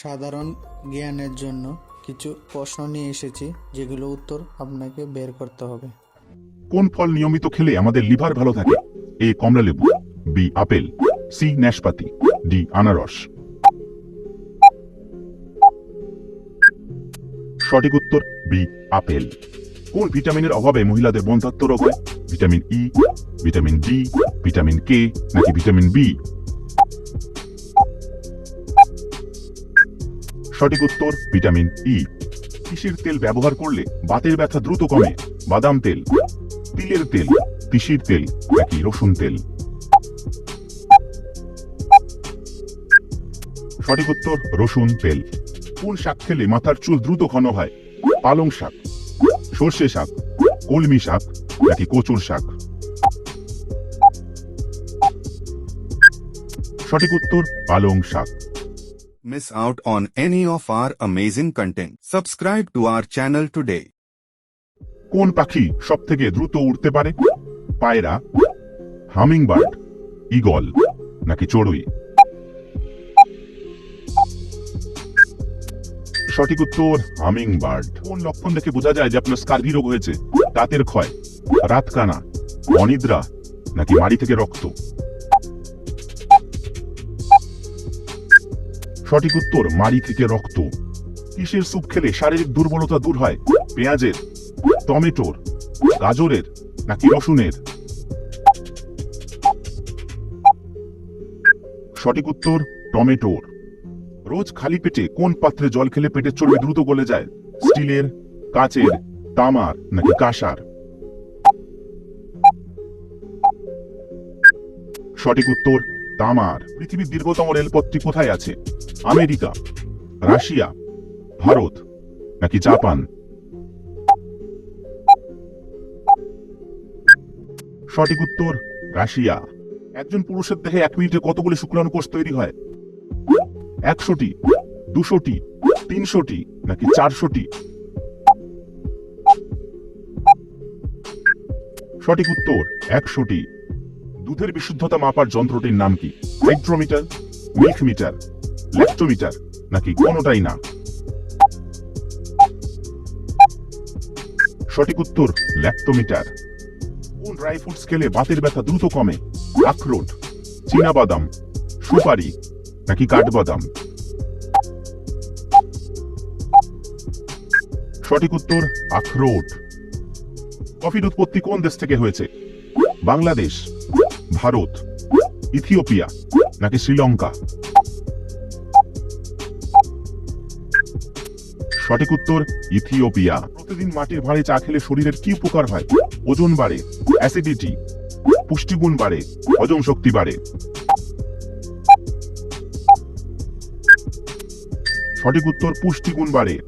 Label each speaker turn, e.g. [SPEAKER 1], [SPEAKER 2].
[SPEAKER 1] সাধারণ জ্ঞানের জন্য কিছু প্রশ্ন নিয়ে এসেছি, যেগুলো উত্তর আপনাকে বের করতে হবে।
[SPEAKER 2] কোন ফল নিয়মিত খেলে আমাদের লিভার ভালো থাকে? এ কমলা লেবু বি আপেল, সি নাশপাতি ডি আনারস। সঠিক উত্তর, বি আপেল। কোন ভিটামিনের অভাবে মহিলাদের বন্ধাত্ম রোগ হয়? Vitamin E, vitamin D, vitamin K, নাকি ভিটামিন বি? সঠিক উত্তর, ভিটামিন ই তিসির তেল ব্যবহার করলে বাতের ব্যথা দ্রুত কমে। বাদাম তেল, তিলের তেল, তিসির তেল, নাকি রসুন তেল। সঠিক উত্তর, রসুন তেল। কোন শাক খেলে মাথার চুল দ্রুত ঘন হয়। পালং শাক, সর্ষে শাক, কলমি শাক, নাকি কচুর শাক। সঠিক উত্তর, পালং শাক।
[SPEAKER 3] Miss out on any of our amazing content. Subscribe to our channel today.
[SPEAKER 2] কোন পাখি সব থেকে দ্রুত উড়তে পারে? পায়রা, হামিংবার্ড ইগল নাকি চড়ুই? সঠিক উত্তর, হামিংবার্ড। কোন লক্ষণ দেখে বোঝা যায় যে আপনার স্কার্ভি রোগ হয়েছে? দাঁতের ক্ষয় রাত কানা অনিদ্রা, নাকি মাড়ি থেকে রক্ত? সঠিক উত্তর মাড়ি থেকে রক্ত। কিসের স্যুপ খেলে শারীরিক দুর্বলতা দূর হয়? পেঁয়াজের, টমেটোর, গাজরের, নাকি রসুনের? সঠিক উত্তর, টমেটোর। রোজ খালি পেটে কোন পাত্রে জল খেলে পেটের চর্বি দ্রুত গলে যায়? স্টিলের, কাচের, তামার, নাকি কাঁসার? সঠিক উত্তর, তামার। পৃথিবীর দীর্ঘতম রেলপথটি কোথায় আছে? আমেরিকা, রাশিয়া, ভারত নাকি জাপান? সঠিক উত্তর, রাশিয়া। একজন পুরুষের দেহে এক মিনিটে কতগুলি শুক্রাণু কোষ তৈরি হয়? একশোটি, দুশোটি, তিনশোটি নাকি চারশোটি? সঠিক উত্তর, একশোটি। দুধের বিশুদ্ধতা মাপার যন্ত্রটির নাম কি? হাইড্রোমিটার মিল্ক মিটার ল্যাক্টোমিটার নাকি কোনোটাই না? সঠিক উত্তর, ল্যাক্টোমিটার। কোন ড্রাই ফ্রুটস খেলে বাতের ব্যথা দ্রুত কমে? আখরোট বাদাম সুপারি, নাকি কাঠবাদাম? সঠিক উত্তর, আখরোট। কফির উৎপত্তি কোন দেশ থেকে হয়েছে? বাংলাদেশ, ভারত, ইথিওপিয়া, নাকি শ্রীলঙ্কা? সঠিক উত্তর, ইথিওপিয়া। প্রতিদিন মাটির ভাঁড়ে চা খেলে শরীরের কি উপকার হয়? ওজন বাড়ে, অ্যাসিডিটি, পুষ্টিগুণ বাড়ে, হজম শক্তি বাড়ে। সঠিক উত্তর, পুষ্টিগুণ বাড়ে।